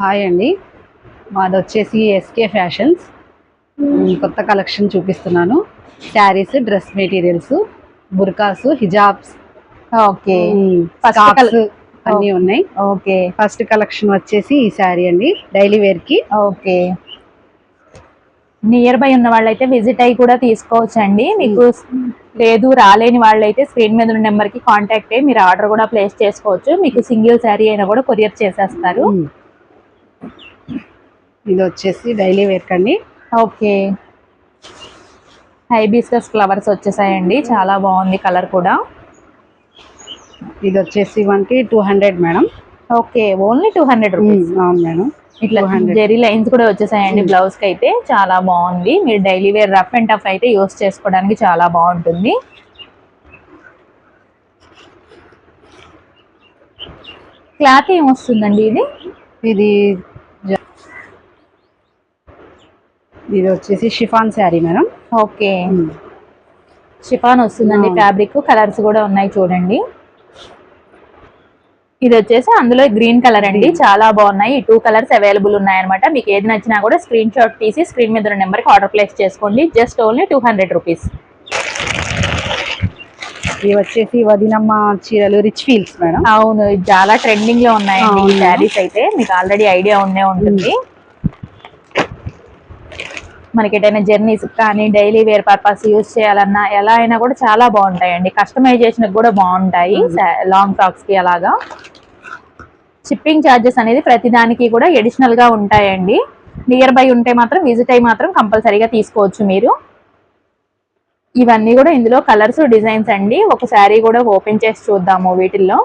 Hi అండి. మాది వచ్చేసి ఎస్కే ఫ్యాషన్స్ కొత్త కలెక్షన్ చూపిస్తున్నాను. Saris dress materials burqas hijabs okay. అన్నీ ఉన్నాయి. ఓకే. ఫస్ట్ కలెక్షన్ వచ్చేసి ఈ శారీ అండి. డైలీ వేర్కి. ఓకే. నియర్ బై ఉన్న వాళ్ళైతే విజిట్ అయ్యి కూడా తీసుకోవచ్చు అండి మీకు లేదు రాలేని వాళ్ళైతే స్క్రీన్ మీద ఉన్న నెంబర్కి కాంటాక్ట్ అయ్యి మీరు ఆర్డర్ కూడా ప్లేస్ చేసుకోవచ్చు. మీకు సింగిల్ శారీ అయినా కూడా కొరియర్ చేసేస్తారు. ఇది వచ్చేసి డైలీ వేర్ కండి. ఓకే. హైబిస్కస్ ఫ్లవర్స్ వచ్చేసాయండి. చాలా బాగుంది కలర్ కూడా. ఇది వచ్చేసి మనకి two hundred madam. Okay only two hundred rupees. అవును మేడం. ఇట్లా 200. జెరీ లైన్స్ కూడా వచ్చేసాయండి బ్లౌజ్కి అయితే చాలా బాగుంది. మీరు daily wear rough and tough అయితే యూస్ చేసుకోవడానికి చాలా బాగుంటుంది. క్లాత్ ఏం వస్తుందండి ఇది? ఇది ఇది వచ్చేసి chiffon sari madam. Okay. Chiffon వస్తుందండి. ఫ్యాబ్రిక్. కలర్స్ కూడా ఉన్నాయి చూడండి. ఇది వచ్చేసి అందులో గ్రీన్ కలర్ అండి. చాలా బాగున్నాయి. ఈ టూ కలర్స్ అవైలబుల్ ఉన్నాయి అనమాట మీకు ఏది నచ్చినా కూడా స్క్రీన్ షాట్ తీసి స్క్రీన్ మీద ఉన్న నెంబర్కి ఆర్డర్ ప్లేస్ చేసుకోండి. Just only two hundred rupees. ఇవి వచ్చేసి వదినమ్మ చీరలు రిచ్ ఫీల్స్ మేడం. అవును. చాలా ట్రెండింగ్లో అవును. శారీస్ అయితే. మీకు ఆల్రెడీ ఐడియా ఉండే ఉంటుంది. మనకి ఎటైనా జర్నీస్ కానీ డైలీ వేర్ పర్పస్ యూజ్ చేయాలన్నా ఎలా అయినా కూడా చాలా బాగుంటాయండి. కస్టమైజేషన్ కూడా బాగుంటాయి. లాంగ్ ఫ్రాక్స్కి అలాగా. షిప్పింగ్ ఛార్జెస్ అనేది ప్రతి దానికి కూడా ఎడిషనల్గా ఉంటాయండి. నియర్ బై ఉంటే మాత్రం విజిట్ అయ్యి మాత్రం కంపల్సరీగా తీసుకోవచ్చు మీరు. ఇవన్నీ కూడా ఇందులో కలర్స్ డిజైన్స్ అండి. ఒక శారీ కూడా ఓపెన్ చేసి చూద్దాము వీటిల్లో.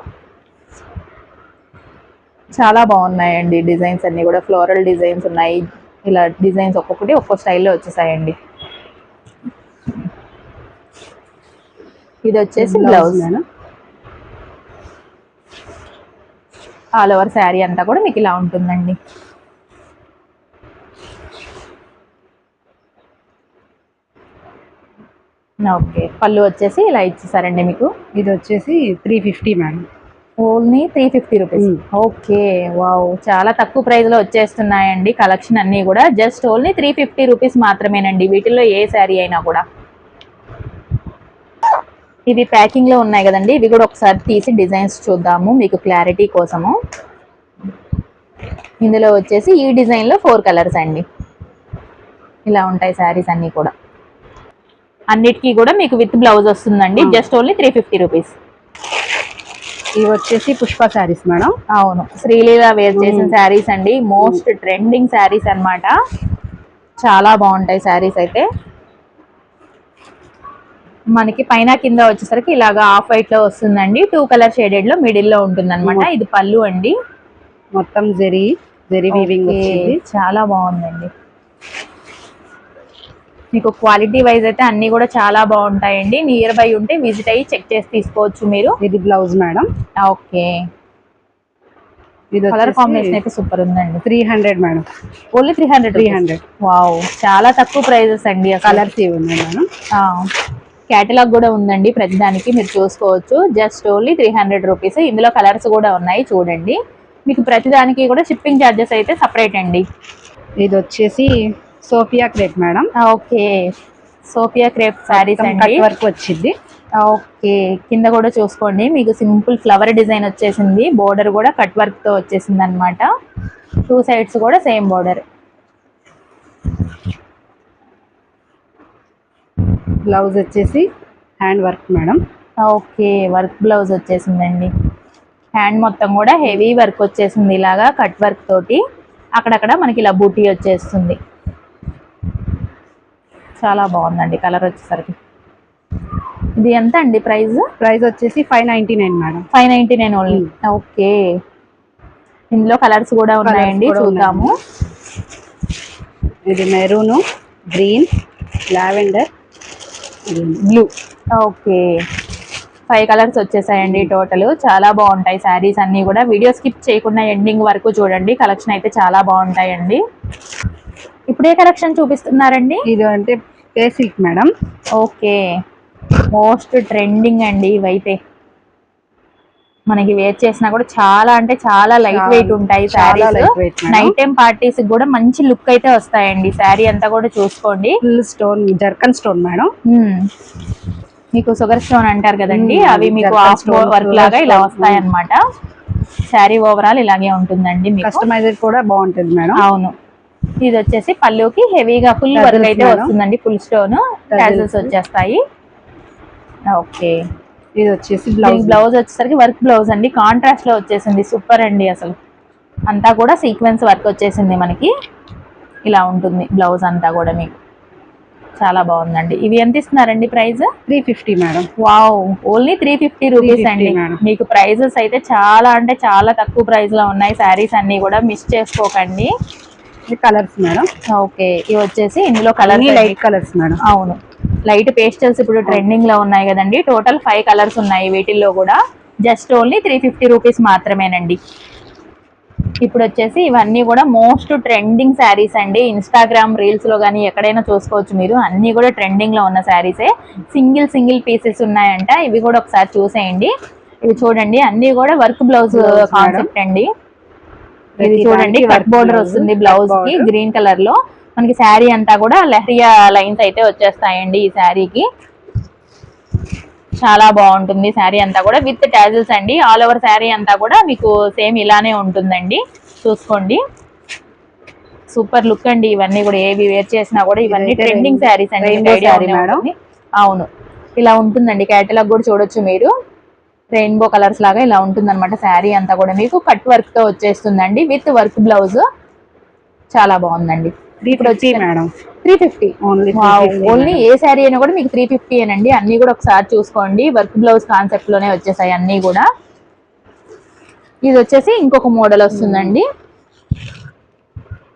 చాలా బాగున్నాయండి డిజైన్స్ అన్ని కూడా. ఫ్లోరల్ డిజైన్స్ ఉన్నాయి. ఇలా డిజైన్స్ ఒక్కొక్కటి ఒక్కో స్టైల్లో వచ్చేసాయండి. ఇది వచ్చేసి బ్లౌజ్. ఆల్ ఓవర్ శారీ అంతా కూడా మీకు ఇలా ఉంటుందండి. ఓకే పళ్ళు వచ్చేసి ఇలా ఇచ్చేసారండి మీకు. ఇది వచ్చేసి three fifty madam. Only three fifty rupees. Okay wow. చాలా తక్కువ ప్రైస్లో వచ్చేస్తున్నాయండి కలెక్షన్ అన్ని కూడా. Just only three fifty rupees మాత్రమేనండి. వీటిల్లో ఏ శారీ అయినా కూడా. ఇవి ప్యాకింగ్లో ఉన్నాయి కదండి. ఇవి కూడా ఒకసారి తీసి డిజైన్స్ చూద్దాము. మీకు క్లారిటీ కోసము. ఇందులో వచ్చేసి ఈ డిజైన్లో ఫోర్ కలర్స్ అండి. ఇలా ఉంటాయి శారీస్ అన్ని కూడా. అన్నిటికీ కూడా మీకు విత్ బ్లౌజ్ వస్తుందండి. Just only three fifty rupees ఇవి వచ్చేసి పుష్ప శారీస్ మేడం. అవును. శ్రీలీల వేర్ చేసిన. శారీస్ అండి. మోస్ట్ ట్రెండింగ్ శారీస్ అన్నమాట. చాలా బాగుంటాయి శారీస్ అయితే. మనకి పైన కింద వచ్చేసరికి ఇలాగా ఆఫ్ వైట్లో వస్తుందండి. టూ కలర్ షేడెడ్లో మిడిల్లో ఉంటుంది అనమాట ఇది పళ్ళు అండి. మొత్తం జెరీ జెరీ వీవింగ్ చాలా బాగుందండి. మీకు క్వాలిటీ వైజ్ అయితే అన్ని కూడా చాలా బాగుంటాయండి. నియర్ బై ఉంటే విజిట్ అయ్యి చెక్ చేసి తీసుకోవచ్చు మీరు. ఇది బ్లౌజ్ మేడం ఓకే. ఇది కలర్ కాంబినేషన్ అయితే సూపర్ ఉందండి. Three hundred madam only three hundred three hundred wow చాలా తక్కువ ప్రైజెస్ అండి కలర్స్ ఇవి ఉన్నాయి మేడం కేటలాగ్ కూడా ఉందండి ప్రతిదానికి మీరు చూసుకోవచ్చు. Just only three hundred rupees ఇందులో కలర్స్ కూడా ఉన్నాయి చూడండి. మీకు ప్రతిదానికి కూడా షిప్పింగ్ ఛార్జెస్ అయితే సపరేట్ అండి. ఇది వచ్చేసి Sofia crepe madam. Okay. Sofia crepe saris అండి. వర్క్ వచ్చింది. ఓకే. కింద కూడా చూసుకోండి. మీకు సింపుల్ ఫ్లవర్ డిజైన్ వచ్చేసింది. బోర్డర్ కూడా కట్ వర్క్తో వచ్చేసింది అనమాట టూ సైడ్స్ కూడా సేమ్ బోర్డర్. బ్లౌజ్ వచ్చేసి hand work madam. Okay. Work blouse వచ్చేసిందండి. హ్యాండ్ మొత్తం కూడా హెవీ వర్క్ వచ్చేసింది ఇలాగా కట్ వర్క్ తోటి. అక్కడక్కడ మనకి ఇలా బూటీ వచ్చేస్తుంది. చాలా బాగుందండి కలర్ వచ్చేసరికి. ఇది ఎంత అండి ప్రైస్? ప్రైస్ వచ్చేసి five ninety nine madam. Five ninety nine only. Okay. ఇందులో కలర్స్ కూడా ఉన్నాయండి చూద్దాము. ఇది maroon green lavender blue. Okay. Five colours వచ్చేసాయండి total. చాలా బాగుంటాయి శారీస్ అన్ని కూడా. వీడియో స్కిప్ చేయకుండా ఎండింగ్ వరకు చూడండి. కలెక్షన్ అయితే చాలా బాగుంటాయండి. ఇప్పుడు ఏ కలెక్షన్ చూపిస్తున్నారండి? ఇది అంటే pay silk madam. Okay. Most trending అండి ఇవైతే. మనకి వేర్ చేసినా కూడా చాలా అంటే చాలా లైట్ వెయిట్ ఉంటాయి శారీస్. నైట్ టైం పార్టీస్ కూడా మంచి లుక్ అయితే వస్తాయండి శారీ అంతా కూడా చూసుకోండి. Full stone zircon stone madam. మ్మ్. మీకు షుగర్ స్టోన్ అంటారు కదండి మ్మ్. అవి మీకు వర్క్ లాగా ఇలా. వస్తాయి అనమాట శారీ ఓవరాల్ ఇలాగే ఉంటుందండి మీకు. కస్టమైజర్ కూడా బాగుంటుంది మేడం. అవును. ఇది వచ్చేసి పళ్ళుకి హెవీగా ఫుల్ వర్క్ అయితే. వస్తుందండి ఫుల్ స్టోన్. టాజల్స్ వచ్చేస్తాయి. ఓకే. ఇది వచ్చేసి బ్లౌజ్ బ్లౌజ్ వచ్చేసరికి వర్క్ బ్లౌజ్ అండి. కాంట్రాస్ట్లో వచ్చేసింది. సూపర్ అండి అసలు. అంతా కూడా సీక్వెన్స్ వర్క్ వచ్చేసింది మనకి. ఇలా ఉంటుంది బ్లౌజ్ అంతా కూడా మీకు. చాలా బాగుందండి. ఇవి ఎంత ఇస్తున్నారండి price three fifty madam. Wow only three fifty rupees 350 అండి. మీకు ప్రైజెస్ అయితే చాలా అంటే చాలా తక్కువ ప్రైస్లో ఉన్నాయి. శారీస్ అన్ని కూడా మిస్ చేసుకోకండి. Colours madam. ఓకే ఇవి వచ్చేసి ఇందులో కలర్ లైట్ కలర్స్ మేడం. అవును. లైట్ పేస్టల్స్ ఇప్పుడు ట్రెండింగ్లో ఉన్నాయి కదండి. టోటల్ ఫైవ్ కలర్స్ ఉన్నాయి వీటిల్లో కూడా. Just only three fifty rupees మాత్రమేనండి. ఇప్పుడు వచ్చేసి ఇవన్నీ కూడా మోస్ట్ ట్రెండింగ్ శారీస్ అండి. ఇన్స్టాగ్రామ్ రీల్స్లో కానీ ఎక్కడైనా చూసుకోవచ్చు మీరు. అన్ని కూడా ట్రెండింగ్లో ఉన్న శారీసే సింగిల్ సింగిల్ పీసెస్ ఉన్నాయంట. ఇవి కూడా ఒకసారి చూసేయండి. ఇవి చూడండి. అన్ని కూడా వర్క్ బ్లౌజ్. కాన్సెప్ట్ అండి. ఇది చూడండి కట్ బోర్డర్ వస్తుంది బ్లౌజ్కి. గ్రీన్ కలర్లో మనకి శారీ అంతా కూడా లెహరియా లైన్స్ అయితే వచ్చేస్తాయండి ఈ శారీకి. చాలా బాగుంటుంది శారీ అంతా కూడా విత్ టాజిల్స్ అండి. ఆల్ ఓవర్ శారీ అంతా కూడా మీకు సేమ్ ఇలానే ఉంటుందండి. చూసుకోండి. సూపర్ లుక్ అండి ఇవన్నీ కూడా. ఏవి వేర్ చేసినా కూడా ఇవన్నీ ట్రెండింగ్ శారీస్ అండి. అవును. ఇలా ఉంటుందండి. క్యాటలాగ్ కూడా చూడొచ్చు మీరు. రెయిన్బో కలర్స్ లాగా ఇలా ఉంటుంది అనమాట శారీ అంతా కూడా. మీకు కట్ వర్క్తో వచ్చేస్తుందండి. విత్ వర్క్ బ్లౌజ్ చాలా బాగుందండి. Three fifty madam. Three fifty. Only only ఏ శారీ అయినా కూడా మీకు త్రీ ఫిఫ్టీ అండి అన్ని కూడా ఒకసారి చూసుకోండి. వర్క్ బ్లౌజ్ కాన్సెప్ట్లోనే వచ్చేసాయి అన్ని కూడా. ఇది వచ్చేసి ఇంకొక మోడల్ వస్తుందండి.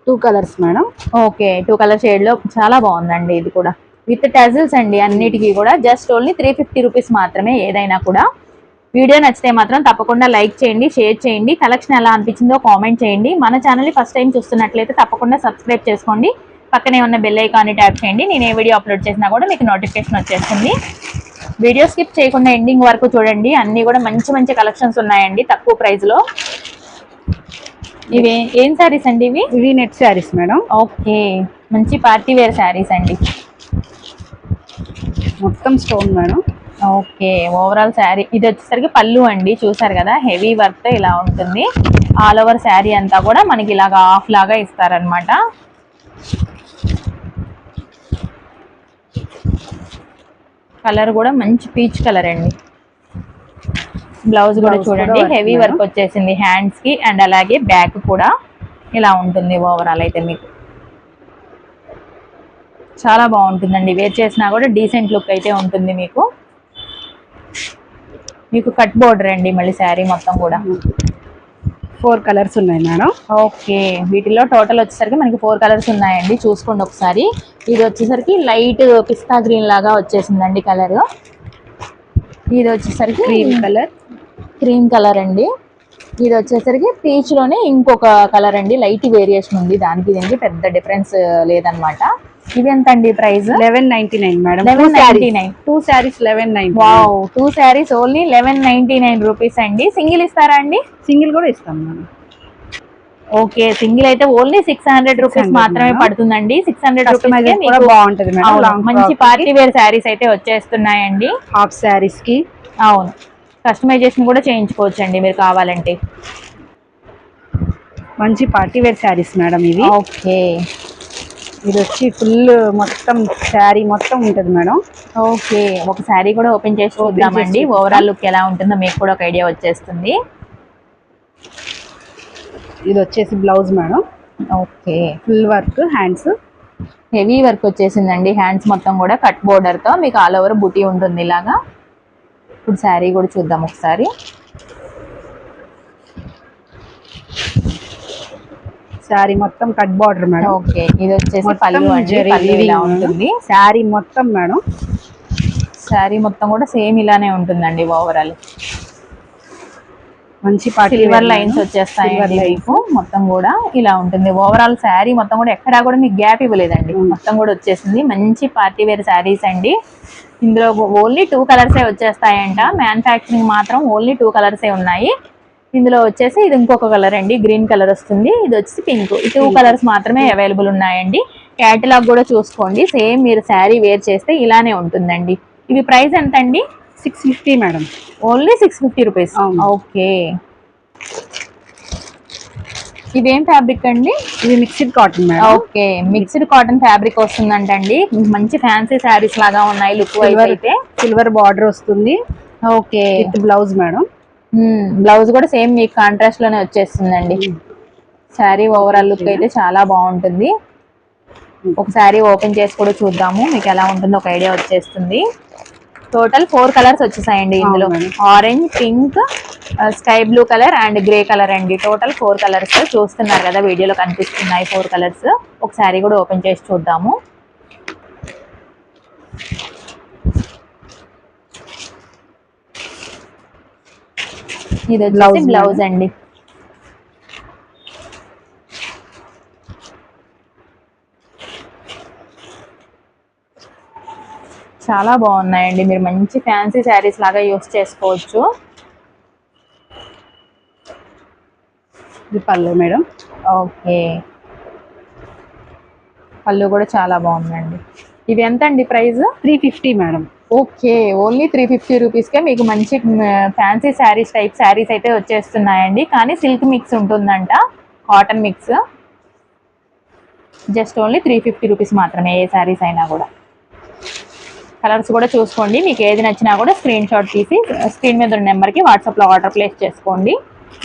Two colours madam. Okay two colour షేడ్లో చాలా బాగుందండి ఇది కూడా. విత్ టజిల్స్ అండి అన్నిటికీ కూడా. Just only three fifty rupees మాత్రమే ఏదైనా కూడా. వీడియో నచ్చితే మాత్రం తప్పకుండా లైక్ చేయండి షేర్ చేయండి. కలెక్షన్ ఎలా అనిపించిందో కామెంట్ చేయండి. మన ఛానల్ని ఫస్ట్ టైం చూస్తున్నట్లయితే తప్పకుండా సబ్స్క్రైబ్ చేసుకోండి. పక్కనే ఉన్న బెల్ ఐకాన్ని ట్యాప్ చేయండి. నేను ఏ వీడియో అప్లోడ్ చేసినా కూడా మీకు నోటిఫికేషన్ వచ్చేస్తుంది. వీడియో స్కిప్ చేయకుండా ఎండింగ్ వరకు చూడండి. అన్నీ కూడా మంచి మంచి కలెక్షన్స్ ఉన్నాయండి తక్కువ ప్రైస్లో ఇవి ఏం శారీస్ అండి ఇవి? ఇవి నెట్ శారీస్ మేడం. ఓకే మంచి పార్టీ వేర్ శారీస్ అండి. మొత్తం stone madam. Okay overall sari ఇది వచ్చేసరికి పళ్ళు అండి చూసారు కదా? హెవీ వర్క్ ఇలా ఉంటుంది. ఆల్ ఓవర్ శారీ అంతా కూడా మనకి ఇలాగా ఆఫ్ లాగా ఇస్తారనమాట కలర్ కూడా మంచి పీచ్ కలర్ అండి. బ్లౌజ్ కూడా చూడండి హెవీ. వర్క్ వచ్చేసింది హ్యాండ్స్కి అండ్ అలాగే బ్యాక్ కూడా ఇలా ఉంటుంది ఓవరాల్ అయితే మీకు. చాలా బాగుంటుందండి వేర్ చేసినా కూడా డీసెంట్ లుక్ అయితే ఉంటుంది మీకు. మీకు కట్ బోర్డర్ అండి మళ్ళీ శారీ మొత్తం కూడా? ఫోర్ కలర్స్ ఉన్నాయి మేడం ఓకే. వీటిలో టోటల్ వచ్చేసరికి మనకి ఫోర్ కలర్స్ ఉన్నాయండి. చూసుకోండి ఒకసారి. ఇది వచ్చేసరికి లైట్ పిస్తా గ్రీన్ లాగా వచ్చేసిందండి కలర్ ఇది వచ్చేసరికి క్రీమ్ కలర్ క్రీమ్ కలర్ అండి. ఇది వచ్చేసరికి పీచ్లోనే ఇంకొక కలర్ అండి. లైట్ వేరియేషన్ ఉంది. దానికి దీనికి పెద్ద డిఫరెన్స్ లేదనమాట ఇది ఎంత అండి price? Eleven ninety nine madam. Eleven ninety nine. Two saris eleven nine. Wow two saris only eleven ninety nine rupees అండి. సింగిల్ ఇస్తారా అండి? సింగిల్ కూడా ఇస్తాం మేడం. ఓకే సింగిల్ అయితే ఓన్లీ సిక్స్ హండ్రెడ్ రూపీస్ 600 మాత్రమే. పడుతుందండి. సిక్స్ హండ్రెడ్ కూడా బాగుంటది మంచి పార్టీ వేర్ శారీస్ అయితే వచ్చేస్తున్నాయండి. హాఫ్ శారీస్కి. అవును కస్టమైజేషన్ కూడా చేయించుకోవచ్చు అండి మీరు కావాలంటే. మంచి పార్టీ వేర్ శారీస్ మేడం ఇవి. ఓకే. ఇది వచ్చి ఫుల్ మొత్తం శారీ మొత్తం ఉంటది మేడం. ఓకే ఒక శారీ కూడా ఓపెన్ చేసి చూద్దామండి. ఓవరాల్ లుక్ ఎలా ఉంటుందో మీకు కూడా ఒక ఐడియా వచ్చేస్తుంది. ఇది వచ్చేసి blouse madam. Okay. Full work hands heavy work వచ్చేసిందండి. హ్యాండ్స్ మొత్తం కూడా కట్ బోర్డర్తో మీకు ఆల్ ఓవర్ బుటీ ఉంటుంది ఇలాగా. ఇప్పుడు శారీ కూడా చూద్దాం ఒకసారి. శారీ మొత్తం కట్ బార్డర్ మేడం. ఓకే ఇది వచ్చేసి పళ్ళు ఇలా ఉంటుంది. శారీ మొత్తం మేడం. శారీ మొత్తం కూడా సేమ్ ఇలానే ఉంటుందండి ఓవరాల్ మంచి పార్టీ సిల్వర్ లైన్స్ వచ్చేస్తాయండి Silver మీకు. మొత్తం కూడా ఇలా ఉంటుంది. ఓవరాల్ శారీ మొత్తం కూడా ఎక్కడా కూడా మీకు గ్యాప్ ఇవ్వలేదండి. మొత్తం కూడా వచ్చేసింది. మంచి పార్టీ వేర్ శారీస్ అండి. ఇందులో ఓన్లీ టూ కలర్సే వచ్చేస్తాయంట. మ్యానుఫ్యాక్చరింగ్ మాత్రం ఓన్లీ టూ కలర్సే ఉన్నాయి. ఇందులో వచ్చేసి ఇది ఇంకొక కలర్ అండి గ్రీన్ కలర్ వస్తుంది. ఇది వచ్చేసి పింక్. ఈ టూ కలర్స్ మాత్రమే అవైలబుల్ ఉన్నాయండి. క్యాటలాగ్ కూడా చూసుకోండి. సేమ్ మీరు శారీ వేర్ చేస్తే ఇలానే ఉంటుందండి. ఇవి ప్రైస్ ఎంత అండి six fifty madam only six fifty rupees. Okay. ఇవేం ఫ్యాబ్రిక్ అండి? ఇది mixed cotton madam okay. Mixed cotton fabric వస్తుందంటండి. మంచి ఫ్యాన్సీ శారీస్ లాగా ఉన్నాయి లుక్ అయితే. సిల్వర్ బార్డర్ వస్తుంది. Okay. With blouse madam blouse కూడా సేమ్ మీకు కాంట్రాస్ట్లోనే వచ్చేస్తుందండి. శారీ ఓవరాల్ లుక్ అయితే చాలా బాగుంటుంది. ఒక శారీ ఓపెన్ చేసి కూడా చూద్దాము మీకు ఎలా ఉంటుందో ఒక ఐడియా వచ్చేస్తుంది. టోటల్ ఫోర్ కలర్స్ వచ్చేసాయండి ఇందులో. Orange pink sky blue colour and grey colour అండి. టోటల్ ఫోర్ కలర్స్ చూస్తున్నారు కదా వీడియోలో కనిపిస్తున్నాయి ఫోర్ కలర్స్ ఒక శారీ కూడా ఓపెన్ చేసి చూద్దాము. ఇది వచ్చేసి బ్లౌజ్ అండి. చాలా బాగున్నాయండి. మీరు మంచి ఫ్యాన్సీ శారీస్ లాగా యూస్ చేసుకోవచ్చు. ఇది పళ్ళు మేడం. ఓకే. పళ్ళు కూడా చాలా బాగుందండి ఇవి ఎంత అండి price? Three fifty madam. Okay only three fifty రూపీస్కే మీకు మంచి ఫ్యాన్సీ శారీస్ టైప్ శారీస్ అయితే వచ్చేస్తున్నాయండి. కానీ సిల్క్ మిక్స్ ఉంటుందంట cotton mix. Just only three fifty rupees మాత్రమే ఏ శారీస్ అయినా కూడా. కలర్స్ కూడా చూసుకోండి మీకు ఏది నచ్చినా కూడా స్క్రీన్ షాట్ తీసి స్క్రీన్ మీద ఉన్న నెంబర్కి వాట్సాప్లో ఆర్డర్ ప్లేస్ చేసుకోండి.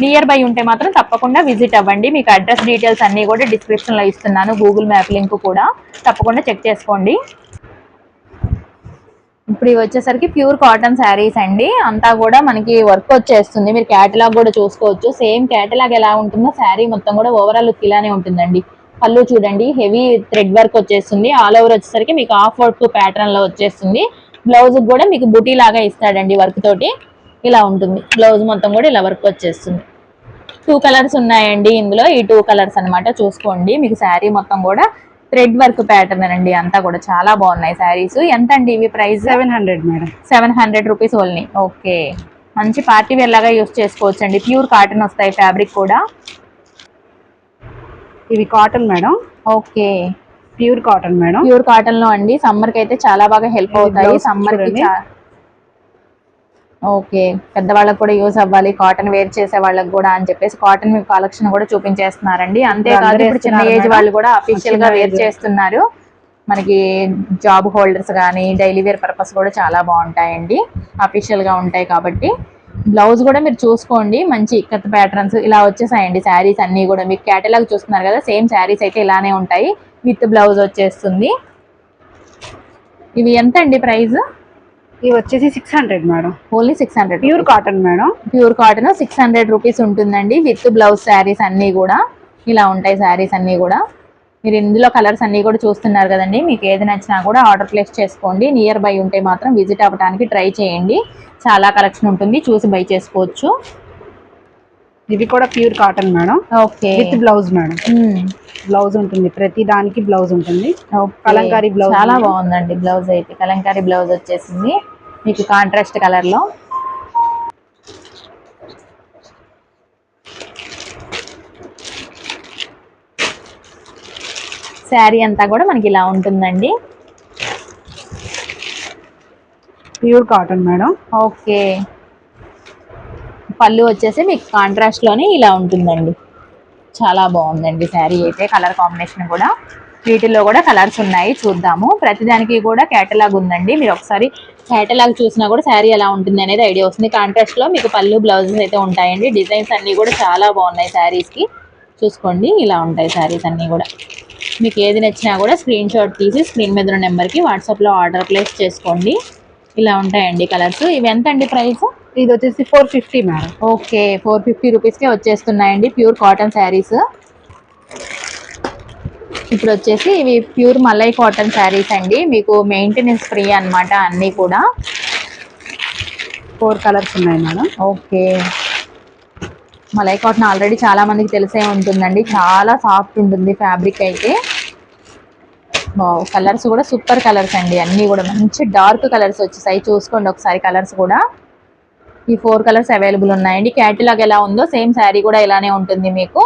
నియర్ బై ఉంటే మాత్రం తప్పకుండా విజిట్ అవ్వండి. మీకు అడ్రస్ డీటెయిల్స్ అన్నీ కూడా డిస్క్రిప్షన్లో ఇస్తున్నాను గూగుల్ మ్యాప్ లింక్ కూడా. తప్పకుండా చెక్ చేసుకోండి. ఇప్పుడు ఇవి వచ్చేసరికి ప్యూర్ కాటన్ శారీస్ అండి. అంతా కూడా మనకి వర్క్ వచ్చేస్తుంది. మీరు క్యాటలాగ్ కూడా చూసుకోవచ్చు. సేమ్ క్యాటలాగ్ ఎలా ఉంటుందో శారీ మొత్తం కూడా ఓవరాల్ లుక్ ఇలానే ఉంటుందండి. పళ్ళు చూడండి. హెవీ థ్రెడ్ వర్క్ వచ్చేస్తుంది. ఆల్ ఓవర్ వచ్చేసరికి మీకు ఆఫ్ వర్క్ ప్యాటర్న్లో వచ్చేస్తుంది. బ్లౌజ్ కూడా మీకు బుటీ లాగా ఇస్తాడండి వర్క్ తోటి. ఇలా ఉంటుంది. బ్లౌజ్ మొత్తం కూడా ఇలా వర్క్ వచ్చేస్తుంది. టూ కలర్స్ ఉన్నాయండి ఇందులో. ఈ టూ కలర్స్ అన్నమాట చూసుకోండి. మీకు శారీ మొత్తం కూడా థ్రెడ్ వర్క్ ప్యాటర్న్ అండి అంతా కూడా చాలా బాగున్నాయి శారీస్. ఎంత అండి ఇవి price? Seven hundred madam. Seven hundred rupees only. Okay. మంచి పార్టీ వేర్ లాగా యూస్ చేసుకోవచ్చు అండి ప్యూర్ కాటన్ వస్తాయి ఫ్యాబ్రిక్ కూడా. ఇవి cotton madam. Okay. Pure cotton madam. Pure కాటన్లో అండి. సమ్మర్కి అయితే చాలా బాగా హెల్ప్ అవుతాయి. సమ్మర్కి ఓకే. పెద్దవాళ్ళకి కూడా యూస్ అవ్వాలి కాటన్ వేర్ చేసే వాళ్ళకి కూడా అని చెప్పేసి కాటన్ కలెక్షన్ కూడా చూపించేస్తున్నారండి. అంతేకాదు ఇప్పుడు చిన్న ఏజ్. వాళ్ళు కూడా అఫీషియల్గా వేర్. చేస్తున్నారు. మనకి జాబ్ హోల్డర్స్ కానీ డైలీ వేర్ పర్పస్ కూడా చాలా బాగుంటాయండి. అఫీషియల్గా ఉంటాయి కాబట్టి. బ్లౌజ్ కూడా మీరు చూసుకోండి. మంచి ఇక్కత్ ప్యాటర్న్స్ ఇలా వచ్చేసాయండి శారీస్ అన్ని కూడా. మీకు కేటలాగ్ చూస్తున్నారు కదా సేమ్ శారీస్ అయితే ఇలానే ఉంటాయి. విత్ బ్లౌజ్ వచ్చేస్తుంది. ఇవి ఎంత అండి ప్రైస్? ఇవి వచ్చేసి six hundred madam. Only six hundred pure cotton madam. Pure cotton six hundred rupees ఉంటుందండి. విత్ బ్లౌజ్ శారీస్ అన్నీ కూడా. ఇలా ఉంటాయి శారీస్ అన్నీ కూడా. మీరు ఇందులో కలర్స్ అన్నీ కూడా చూస్తున్నారు కదండి. మీకు ఏది నచ్చినా కూడా ఆర్డర్ ప్లేస్ చేసుకోండి. నియర్ బై ఉంటే మాత్రం విజిట్ అవ్వడానికి ట్రై చేయండి. చాలా కలెక్షన్ ఉంటుంది. చూసి బై చేసుకోవచ్చు. ఇవి కూడా pure cotton madam. Okay. With blouse madam. Blouse ఉంటుంది. ప్రతి దానికి బ్లౌజ్ ఉంటుంది. కలంకారీ blouse చాలా. బాగుందండి బ్లౌజ్ అయితే. కలంకారీ బ్లౌజ్ వచ్చేసింది. మీకు కాంట్రాస్ట్ కలర్లో. శారీ అంతా కూడా మనకి ఇలా ఉంటుందండి. Pure cotton madam. Okay. Pallu వచ్చేసి మీకు కాంట్రాస్ట్లోనే ఇలా ఉంటుందండి. చాలా బాగుందండి శారీ అయితే కలర్ కాంబినేషన్ కూడా. వీటిల్లో కూడా కలర్స్ ఉన్నాయి చూద్దాము. ప్రతిదానికి కూడా కేటలాగ్ ఉందండి. మీరు ఒకసారి కేటలాగ్ చూసినా కూడా శారీ ఎలా ఉంటుంది అనేది ఐడియా వస్తుంది. కాంట్రాస్ట్లో మీకు పళ్ళు బ్లౌజెస్ అయితే ఉంటాయండి. డిజైన్స్ అన్నీ కూడా చాలా బాగున్నాయి శారీస్కి చూసుకోండి ఇలా ఉంటాయి శారీస్ అన్నీ కూడా. మీకు ఏది నచ్చినా కూడా స్క్రీన్ షాట్ తీసి స్క్రీన్ మీద ఉన్న నెంబర్కి వాట్సాప్లో ఆర్డర్ ప్లేస్ చేసుకోండి. ఇలా ఉంటాయండి కలర్స్ ఇవి ఎంత అండి ప్రైస్ ఇది వచ్చేసి four fifty madam. Okay four fifty రూపీస్కే వచ్చేస్తున్నాయండి ప్యూర్ కాటన్ శారీస్. ఇప్పుడు వచ్చేసి ఇవి ప్యూర్ మలై కాటన్ శారీస్ అండి. మీకు మెయింటెనెన్స్ ఫ్రీ అన్నమాట అన్నీ కూడా. ఫోర్ కలర్స్ ఉన్నాయి madam. Okay. Malai cotton already చాలా మందికి తెలిసే ఉంటుందండి. చాలా సాఫ్ట్ ఉంటుంది ఫ్యాబ్రిక్ అయితే. కలర్స్ కూడా సూపర్ కలర్స్ అండి. అన్నీ కూడా మంచి డార్క్ కలర్స్ వచ్చేసాయి. చూసుకోండి ఒకసారి కలర్స్ కూడా. ఈ ఫోర్ కలర్స్ అవైలబుల్ ఉన్నాయండి. క్యాటలాగ్ ఎలా ఉందో సేమ్ శారీ కూడా ఇలానే ఉంటుంది మీకు.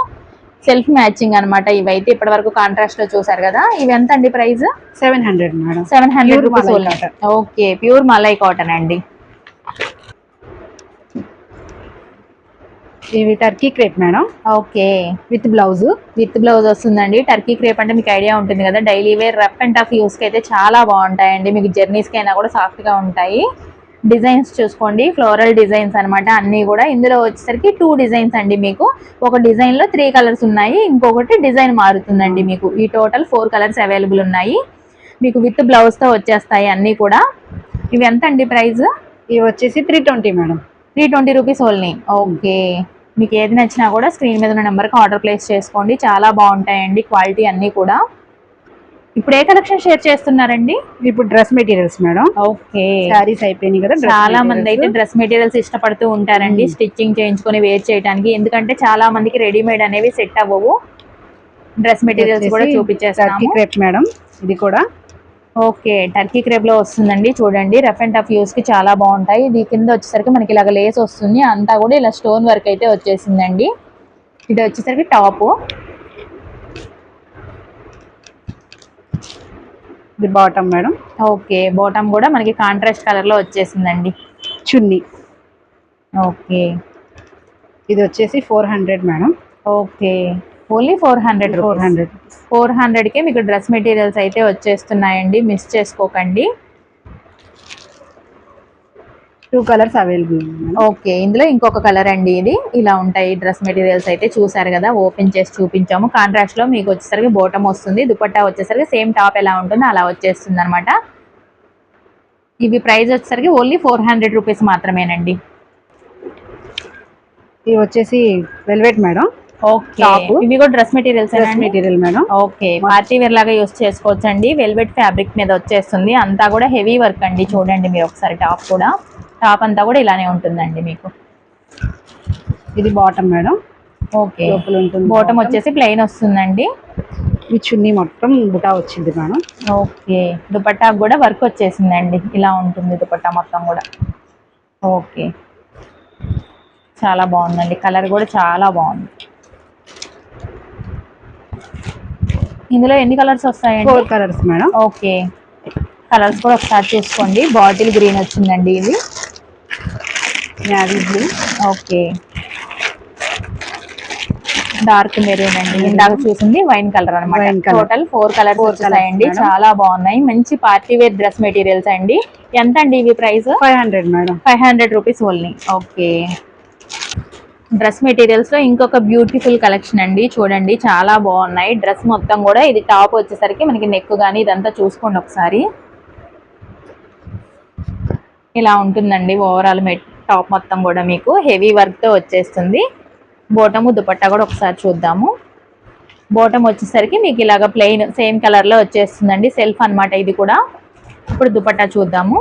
సెల్ఫ్ మ్యాచింగ్ అన్నమాట ఇవైతే ఇప్పటి వరకు కాంట్రాస్ట్లో చూసారు కదా. ఇవి ఎంత అండి price? Seven hundred madam. Seven hundred rupees. Okay pure malai cotton అండి. ఇవి Turkey crepe madam. Okay with blouse. With blouse వస్తుందండి. టర్కీ క్రేప్ అంటే మీకు ఐడియా ఉంటుంది కదా. Daily wear rough and tough యూస్కి అయితే చాలా బాగుంటాయండి. మీకు జర్నీస్కి అయినా కూడా సాఫ్ట్గా ఉంటాయి. డిజైన్స్ చూసుకోండి ఫ్లోరల్ డిజైన్స్ అన్నమాట అన్నీ కూడా. ఇందులో వచ్చేసరికి టూ డిజైన్స్ అండి మీకు. ఒక డిజైన్లో త్రీ కలర్స్ ఉన్నాయి ఇంకొకటి డిజైన్ మారుతుందండి మీకు. ఈ టోటల్ ఫోర్ కలర్స్ అవైలబుల్ ఉన్నాయి. మీకు విత్ బ్లౌజ్తో వచ్చేస్తాయి అన్నీ కూడా. ఇవి ఎంత అండి ప్రైస్ ఇవి వచ్చేసి three twenty madam. Three twenty rupees only okay మీకు ఏది నచ్చినా కూడా స్క్రీన్ మీద ఉన్న నెంబర్కి ఆర్డర్ ప్లేస్ చేసుకోండి. చాలా బాగుంటాయండి క్వాలిటీ అన్నీ కూడా. ఇప్పుడు ఏ కలెక్షన్ షేర్ చేస్తున్నారండి? ఇప్పుడు dress materials madam. Okay. Saris అయిపోయినాయి కదా చాలా మంది. అయితే డ్రెస్ మెటీరియల్స్ ఇష్టపడుతూ ఉంటారండి. స్టిచ్చింగ్ చేయించుకొని వేర్ చేయడానికి ఎందుకంటే చాలా మందికి రెడీమేడ్ అనేవి సెట్ అవ్వవు. డ్రెస్ మెటీరియల్స్ కూడా చూపించేస్తాము క్రేప్ మేడం ఇది కూడా. ఓకే టర్కీ క్రేప్లో వస్తుందండి. చూడండి రఫ్ అండ్ టఫ్ యూస్కి చాలా బాగుంటాయి. ఇది కింద వచ్చేసరికి మనకి ఇలాగ లేస్ వస్తుంది. అంతా కూడా ఇలా స్టోన్ వర్క్ అయితే వచ్చేసిందండి. ఇది వచ్చేసరికి టాప్ ఇది బాటమ్ మేడం. ఓకే బాటమ్ కూడా మనకి కాంట్రాస్ట్ కలర్లో వచ్చేసిందండి. చున్నీ. ఓకే. ఇది వచ్చేసి four hundred madam. Okay. Only four hundred four hundred four హండ్రెడ్కే మీకు డ్రెస్ మెటీరియల్స్ అయితే వచ్చేస్తున్నాయండి. మిస్ చేసుకోకండి. టూ కలర్స్ అవైలబుల్ ఓకే ఇందులో ఇంకొక కలర్ అండి ఇది. ఇలా ఉంటాయి డ్రెస్ మెటీరియల్స్ అయితే చూసారు కదా ఓపెన్ చేసి చూపించాము. కాంట్రాస్ట్లో మీకు వచ్చేసరికి బోటం వస్తుంది దుపట్టా వచ్చేసరికి సేమ్ టాప్ ఎలా ఉంటుందో అలా వచ్చేస్తుంది అనమాట ఇవి ప్రైస్ వచ్చేసరికి ఓన్లీ ఫోర్ హండ్రెడ్ రూపీస్ మాత్రమేనండి. ఇవి వచ్చేసి వెల్వెట్ మేడం. ఇవి కూడా dress materials material madam okay party wear లాగా యూస్ చేసుకోవచ్చు అండి వెల్వెట్ ఫ్యాబ్రిక్ మీద వచ్చేస్తుంది. అంతా కూడా హెవీ వర్క్ అండి చూడండి మీరు ఒకసారి టాప్ కూడా. టాప్ అంతా కూడా ఇలానే ఉంటుందండి మీకు. ఇది బాటమ్ మేడం. ఓకే. లోపల ఉంటుంది బోటం వచ్చేసి ప్లెయిన్ వస్తుందండి. ఈ చున్నీ మొత్తం బుటా వచ్చింది మేడం. ఓకే. దుపట్టా కూడా వర్క్ వచ్చేసిందండి. ఇలా ఉంటుంది దుపట్టా మొత్తం కూడా. ఓకే. చాలా బాగుందండి. కలర్ కూడా చాలా బాగుంది. ఇందులో ఎన్ని కలర్స్ వస్తాయండి? Four colours madam. Okay. Colours కూడా ఒకసారి చూసుకోండి. బాటిల్ గ్రీన్ వచ్చిందండి ఇది. Navy blue okay. Dark maroon అండి. ఇందాక చూసింది వైన్ కలర్ అనమాట. టోటల్ ఫోర్ కలర్స్ వచ్చాయండి. చాలా బాగున్నాయి. మంచి పార్టీ వేర్ డ్రెస్ మెటీరియల్స్ అండి. ఎంత అండి ఇవి price five hundred madam five hundred rupees only okay. Dress మెటీరియల్స్లో ఇంకొక బ్యూటిఫుల్ కలెక్షన్ అండి. చూడండి చాలా బాగున్నాయి. డ్రెస్ మొత్తం కూడా ఇది టాప్ వచ్చేసరికి మనకి నెక్ కానీ ఇదంతా చూసుకోండి ఒకసారి. ఇలా ఉంటుందండి. ఓవరాల్ మెట్ టాప్ మొత్తం కూడా మీకు హెవీ వర్క్తో వచ్చేస్తుంది. బోటము దుపట్టా కూడా ఒకసారి చూద్దాము. బోటం వచ్చేసరికి మీకు ఇలాగ ప్లెయిన్ సేమ్ కలర్లో వచ్చేస్తుందండి. సెల్ఫ్ అన్నమాట ఇది కూడా. ఇప్పుడు దుపట్టా చూద్దాము.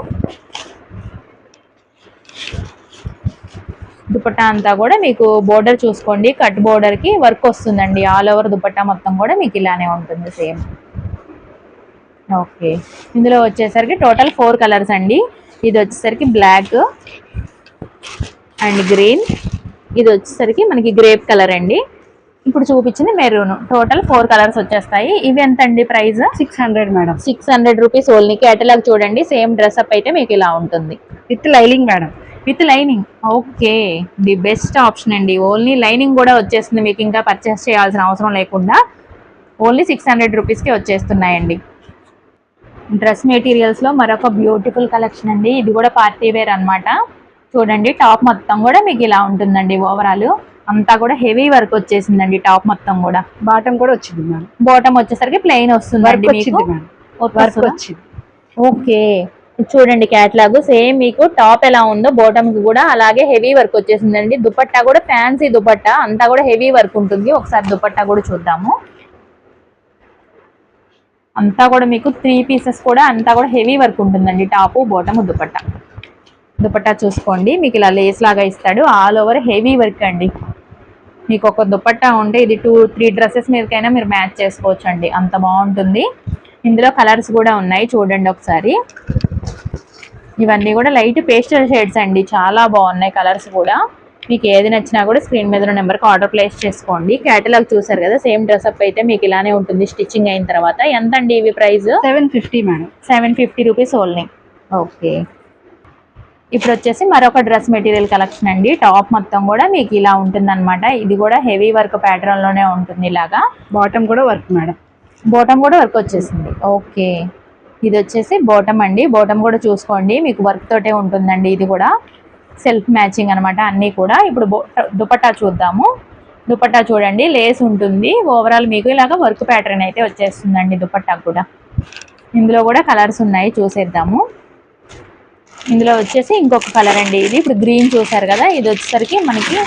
దుపట్టా అంతా కూడా మీకు బోర్డర్ చూసుకోండి. కట్ బోర్డర్కి వర్క్ వస్తుందండి. ఆల్ ఓవర్ దుపట్టా మొత్తం కూడా మీకు ఇలానే ఉంటుంది సేమ్ ఓకే ఇందులో వచ్చేసరికి టోటల్ ఫోర్ కలర్స్ అండి. ఇది వచ్చేసరికి బ్లాక్ అండ్ గ్రీన్. ఇది వచ్చేసరికి మనకి గ్రేప్ కలర్ అండి. ఇప్పుడు చూపించింది మెరూన్. టోటల్ ఫోర్ కలర్స్ వచ్చేస్తాయి. ఇవి ఎంత అండి price? Six hundred madam. Six hundred rupees only. Catalogue చూడండి. సేమ్ డ్రెస్ అప్ అయితే మీకు ఇలా ఉంటుంది. With lining madam. With lining. Okay. The best option అండి. ఓన్లీ లైనింగ్ కూడా వచ్చేస్తుంది మీకు ఇంకా పర్చేస్ చేయాల్సిన అవసరం లేకుండా. ఓన్లీ సిక్స్ హండ్రెడ్ రూపీస్కి వచ్చేస్తున్నాయండి. డ్రెస్ మెటీరియల్స్లో మరొక బ్యూటిఫుల్ కలెక్షన్ అండి. ఇది కూడా పార్టీ వేర్ అన్నమాట. చూడండి టాప్ మొత్తం కూడా మీకు ఇలా ఉంటుందండి ఓవరాల్. అంతా కూడా హెవీ వర్క్ వచ్చేసిందండి టాప్ మొత్తం కూడా. బాటమ్ కూడా వచ్చింది మేడం బాటమ్ వచ్చేసరికి ప్లెయిన్ వస్తుందా? ఓకే. చూడండి క్యాట్లాగ్ సేమ్ మీకు టాప్ ఎలా ఉందో బాటమ్కి కూడా అలాగే హెవీ వర్క్ వచ్చేసిందండి. దుపట్టా కూడా ఫ్యాన్సీ దుపట్టా. అంతా కూడా హెవీ వర్క్ ఉంటుంది. ఒకసారి దుపట్టా కూడా చూద్దాము. అంతా కూడా మీకు త్రీ పీసెస్ కూడా అంతా కూడా హెవీ వర్క్ ఉంటుందండి. Top bottom dupatta. దుపట్టా చూసుకోండి. మీకు ఇలా లేస్ లాగా ఇస్తాడు. ఆల్ ఓవర్ హెవీ వర్క్ అండి. మీకు ఒక దుపట్టా ఉంటే ఇది టూ త్రీ డ్రెస్సెస్ మీదకైనా మీరు మ్యాచ్ చేసుకోవచ్చు అండి అంత బాగుంటుంది. ఇందులో కలర్స్ కూడా ఉన్నాయి. చూడండి ఒకసారి. ఇవన్నీ కూడా లైట్ పేస్టల్ షేడ్స్ అండి. చాలా బాగున్నాయి కలర్స్ కూడా. మీకు ఏది నచ్చినా కూడా స్క్రీన్ మీద ఉన్న నెంబర్కి ఆర్డర్ ప్లేస్ చేసుకోండి. క్యాటలాగ్ చూసారు కదా సేమ్ డ్రెస్అప్ అయితే మీకు ఇలానే ఉంటుంది. స్టిచ్చింగ్ అయిన తర్వాత ఎంత అండి ఇవి price? Seven fifty madam. Seven fifty rupees only. Okay. ఇప్పుడు వచ్చేసి మరొక డ్రెస్ మెటీరియల్ కలెక్షన్ అండి. టాప్ మొత్తం కూడా మీకు ఇలా ఉంటుంది ఇది కూడా హెవీ వర్క్ ప్యాటర్న్లోనే ఉంటుంది ఇలాగా. బాటమ్ కూడా వర్క్ మేడం. బాటమ్ కూడా వర్క్ వచ్చేసింది. ఓకే. ఇది వచ్చేసి బాటమ్ అండి. బాటమ్ కూడా చూసుకోండి. మీకు వర్క్ తోటే ఉంటుందండి ఇది కూడా. సెల్ఫ్ మ్యాచింగ్ అన్నమాట అన్నీ కూడా. ఇప్పుడు దుపట్టా చూద్దాము. దుపట్టా చూడండి లేస్ ఉంటుంది. ఓవరాల్ మీకు ఇలాగ వర్క్ ప్యాటర్న్ అయితే వచ్చేస్తుందండి దుపట్టా కూడా. ఇందులో కూడా కలర్స్ ఉన్నాయి చూసేద్దాము. ఇందులో వచ్చేసి ఇంకొక కలర్ అండి ఇది. ఇప్పుడు గ్రీన్ చూసారు కదా ఇది వచ్చేసరికి మనకి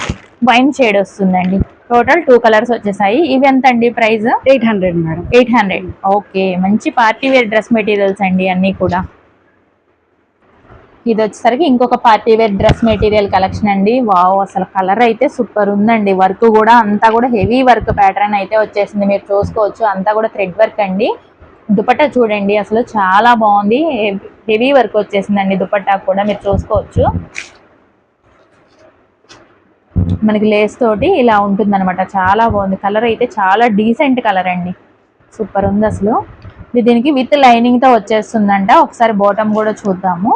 వైన్ షేడ్ వస్తుందండి. టోటల్ టూ కలర్స్ వచ్చేసాయి. ఇవి ఎంత అండి price? Eight hundred madam. Eight hundred. Okay మంచి పార్టీ వేర్ డ్రెస్ మెటీరియల్స్ అండి అన్నీ కూడా. ఇది వచ్చేసరికి ఇంకొక party wear dress material collection అండి. వావ్ అసలు కలర్ అయితే సూపర్ ఉందండి. వర్క్ కూడా అంతా కూడా హెవీ వర్క్ ప్యాటర్న్ అయితే వచ్చేసింది. మీరు చూసుకోవచ్చు అంతా కూడా థ్రెడ్ వర్క్ అండి. దుపట్టా చూడండి అసలు చాలా బాగుంది. హెవీ వర్క్ వచ్చేసిందండి దుపట్టా కూడా మీరు చూసుకోవచ్చు. మనకి లేస్ తోటి ఇలా ఉంటుంది అనమాట చాలా బాగుంది. కలర్ అయితే చాలా డీసెంట్ కలర్ అండి. సూపర్ ఉంది అసలు. ఇది దీనికి విత్ లైనింగ్తో వచ్చేస్తుందంట. ఒకసారి బాటమ్ కూడా చూద్దాము.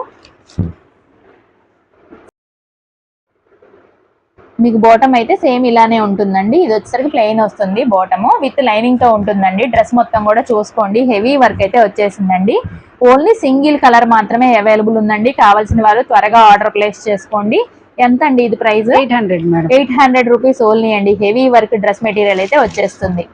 మీకు బాటమ్ అయితే సేమ్ ఇలానే ఉంటుందండి. ఇది వచ్చేసరికి ప్లెయిన్ వస్తుంది బాటమ్ విత్ లైనింగ్తో ఉంటుందండి. డ్రెస్ మొత్తం కూడా చూసుకోండి. హెవీ వర్క్ అయితే వచ్చేసిందండి. ఓన్లీ సింగిల్ కలర్ మాత్రమే అవైలబుల్ ఉందండి. కావాల్సిన వాళ్ళు త్వరగా ఆర్డర్ ప్లేస్ చేసుకోండి. ఎంత అండి ఇది price eight hundred eight hundred rupees only అండి. హెవీ వర్క్ డ్రెస్ మెటీరియల్ అయితే వచ్చేస్తుంది.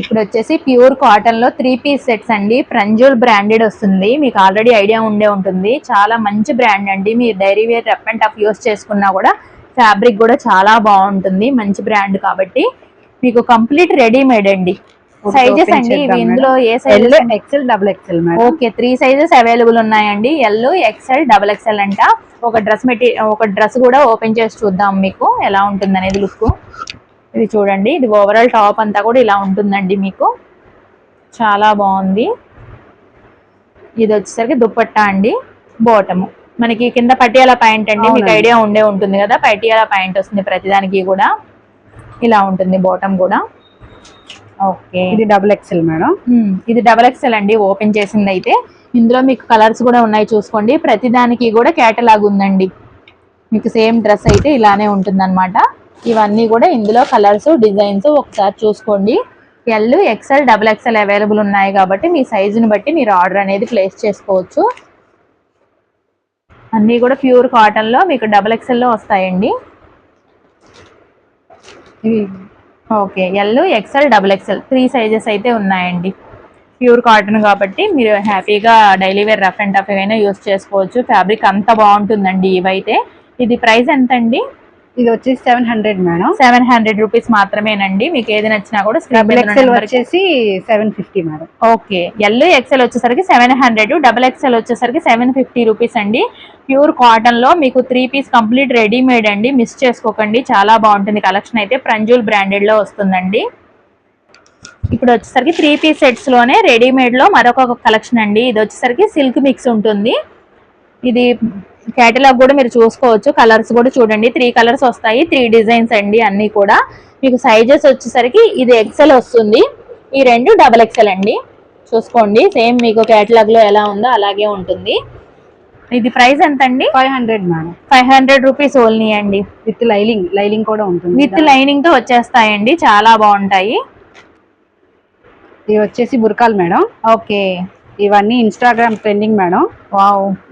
ఇప్పుడు వచ్చేసి ప్యూర్ కాటన్లో త్రీ పీస్ సెట్స్ అండి. ప్రంజుల్ బ్రాండెడ్ వస్తుంది. మీకు ఆల్రెడీ ఐడియా ఉండే ఉంటుంది. చాలా మంచి బ్రాండ్ అండి. మీరు daily wear rough and tough use చేసుకున్నా కూడా ఫ్యాబ్రిక్ కూడా చాలా బాగుంటుంది. మంచి బ్రాండ్ కాబట్టి మీకు కంప్లీట్ రెడీమేడ్ అండి. సైజెస్ అండి. ఇందులో ఏ size XL double XL okay three sizes available ఉన్నాయండి. ఎల్ ఎక్స్ఎల్ డబల్ ఎక్స్ఎల్ అంట. ఒక డ్రెస్ మెటీ ఒక డ్రెస్ కూడా ఓపెన్ చేసి చూద్దాం మీకు ఎలా ఉంటుంది అనేది లుక్. ఇది చూడండి. ఇది ఓవరాల్ టాప్ అంతా కూడా ఇలా ఉంటుందండి మీకు. చాలా బాగుంది. ఇది వచ్చేసరికి దుప్పట్టా అండి. బాటము మనకి కింద పటియాల ప్యాంట్ అండి. మీకు. ఐడియా ఉండే ఉంటుంది కదా పటియాల ప్యాంట్ వస్తుంది ప్రతిదానికి కూడా. ఇలా ఉంటుంది బాటమ్ కూడా. ఓకే. ఇది డబుల్ ఎక్సెల్ మేడం. ఇది డబల్ ఎక్స్ఎల్ అండి. ఓపెన్ చేసింది అయితే ఇందులో మీకు కలర్స్ కూడా ఉన్నాయి చూసుకోండి. ప్రతిదానికి కూడా కేటలాగ్ ఉందండి. మీకు సేమ్ డ్రెస్ అయితే ఇలానే ఉంటుందన్నమాట. ఇవన్నీ కూడా ఇందులో కలర్స్ డిజైన్స్ ఒకసారి చూసుకోండి. L XL double XL available ఉన్నాయి కాబట్టి మీ సైజుని బట్టి మీరు ఆర్డర్ అనేది ప్లేస్ చేసుకోవచ్చు. అన్నీ కూడా ప్యూర్ కాటన్లో మీకు డబల్ ఎక్సెల్లో వస్తాయండి. Okay L XL double XL three sizes అయితే ఉన్నాయండి. ప్యూర్ కాటన్ కాబట్టి మీరు హ్యాపీగా daily wear rough and tough అయినా యూస్ చేసుకోవచ్చు. ఫ్యాబ్రిక్ అంత బాగుంటుందండి ఇవైతే. ఇది ప్రైస్ ఎంత అండి ఇది వచ్చేసి seven hundred madam. Seven hundred rupees మాత్రమేనండి. మీకు ఏది నచ్చినా కూడా డబుల్ కి- వచ్చేసి seven fifty madam. Okay. L XL వచ్చేసరికి సెవెన్ హండ్రెడ్ డబల్ ఎక్సెల్ వచ్చేసరికి సెవెన్ ఫిఫ్టీ రూపీస్ అండి. ప్యూర్ కాటన్లో మీకు త్రీ పీస్ కంప్లీట్ రెడీమేడ్ అండి. మిస్ చేసుకోకండి. చాలా బాగుంటుంది. కలెక్షన్ అయితే ప్రంజుల్ బ్రాండెడ్లో వస్తుందండి. ఇప్పుడు వచ్చేసరికి త్రీ పీస్ సెట్స్లోనే రెడీమేడ్లో మరొక కలెక్షన్ అండి. ఇది వచ్చేసరికి సిల్క్ మిక్స్ ఉంటుంది. ఇది కేటలాగ్ కూడా మీరు చూసుకోవచ్చు. కలర్స్ కూడా చూడండి. త్రీ కలర్స్ వస్తాయి. త్రీ డిజైన్స్ అండి అన్ని కూడా. మీకు సైజెస్ వచ్చేసరికి ఇది ఎక్సెల్ వస్తుంది. ఈ రెండు డబల్ ఎక్సెల్ అండి. చూసుకోండి. సేమ్ మీకు కేటలాగ్లో ఎలా ఉందో అలాగే ఉంటుంది. ఇది ప్రైస్ ఎంత అండి five hundred madam five hundred rupees only అండి. విత్ లైలింగ్ లైలింగ్ కూడా ఉంటుంది. విత్ లైనింగ్తో వచ్చేస్తాయండి. చాలా బాగుంటాయి. ఇవి వచ్చేసి బురకాలు మేడం. ఓకే ఇవన్నీ ఇన్స్టాగ్రామ్ ట్రెండింగ్ మేడం.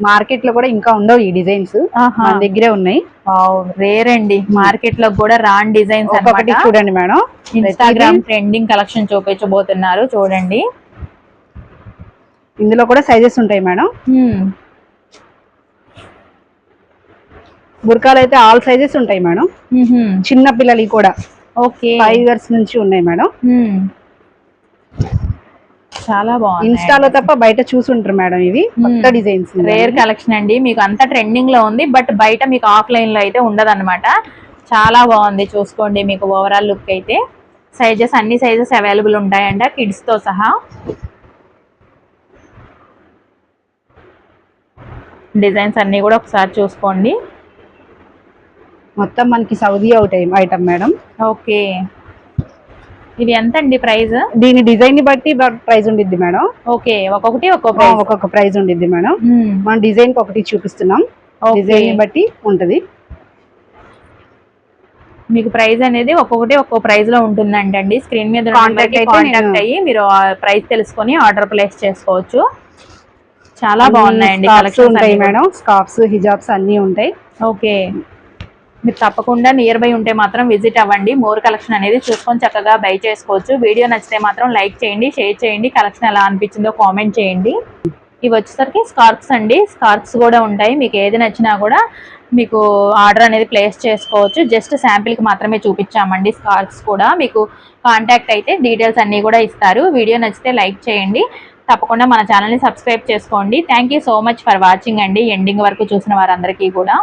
మార్కెట్లో కూడా ఇంకా ఉండవు ఈ డిజైన్స్. మన దగ్గరే ఉన్నాయి. రేర్ అండి. మార్కెట్లో కూడా రాన్ డిజైన్స్ అన్నమాట. చూడండి మేడం. ఇన్స్టాగ్రామ్ ట్రెండింగ్ కలెక్షన్ చూపించబోతున్నారు. చూడండి. ఇందులో కూడా సైజెస్ ఉంటాయి మేడం. హ్మ్. బురకాలు అయితే ఆల్ సైజెస్ ఉంటాయి మేడం. మ్హూ. చిన్న పిల్లలకి కూడా. ఓకే ఫైవ్ ఇయర్స్ నుంచి ఉన్నాయి మేడం. హ్మ్. చాలా బాగుంది ఇన్స్టాలో తప్ప బయట చూసుంటారు మేడం ఇవి. కొత్త డిజైన్స్ రేర్ కలెక్షన్ అండి. మీకు అంతా ట్రెండింగ్లో ఉంది బట్ బయట మీకు ఆఫ్లైన్లో అయితే ఉండదు చాలా బాగుంది చూసుకోండి మీకు ఓవరాల్ లుక్ అయితే. సైజెస్ అన్ని సైజెస్ అవైలబుల్ ఉంటాయంట కిడ్స్తో సహా. డిజైన్స్ అన్ని కూడా ఒకసారి చూసుకోండి. మొత్తం మనకి Saudi out item madam. Okay ఇది ఎంత అండి ప్రైస్? దీని డిజైన్ని బట్టి ప్రైస్ ఉండిద్ది మేడం. ఓకే ఒక్కొక్కటి ఒక్కో ఆ, ప్రైస్. ఒక్కొక్క ప్రైస్ ఉండిద్ది మేడం. మనం డిజైన్ ఒకటి చూపిస్తున్నాం. డిజైన్ని బట్టి ఉంటది. మీకు ప్రైస్ అనేది ఒక్కొక్కటి ఒక్కో ప్రైస్లో ఉంటుందంటండి. స్క్రీన్ మీద కాంటాక్ట్ అయ్యి మీరు ప్రైస్ తెలుసుకొని ఆర్డర్ ప్లేస్ చేసుకోవచ్చు. చాలా బాగున్నాయండి scarves కలెక్షన్స్ ఉంటాయి మేడం. స్కార్ఫ్స్ హిజాబ్స్ అన్ని ఉంటాయి. ఓకే. మీరు తప్పకుండా నియర్ బై ఉంటే మాత్రం విజిట్ అవ్వండి. మోర్ కలెక్షన్ అనేది చూసుకొని చక్కగా బై చేసుకోవచ్చు. వీడియో నచ్చితే మాత్రం లైక్ చేయండి షేర్ చేయండి. కలెక్షన్ ఎలా అనిపించిందో కామెంట్ చేయండి. ఇవి వచ్చేసరికి స్కార్ప్స్ అండి. స్కార్ప్స్ కూడా ఉంటాయి. మీకు ఏది నచ్చినా కూడా మీకు ఆర్డర్ అనేది ప్లేస్ చేసుకోవచ్చు. జస్ట్ శాంపిల్కి మాత్రమే చూపించామండి స్కార్ప్స్ కూడా. మీకు కాంటాక్ట్ అయితే డీటెయిల్స్ అన్నీ కూడా ఇస్తారు. వీడియో నచ్చితే లైక్ చేయండి. తప్పకుండా మన ఛానల్ని సబ్స్క్రైబ్ చేసుకోండి. Thank you so much for watching అండి. ఎండింగ్ వరకు చూసిన వారందరికీ కూడా.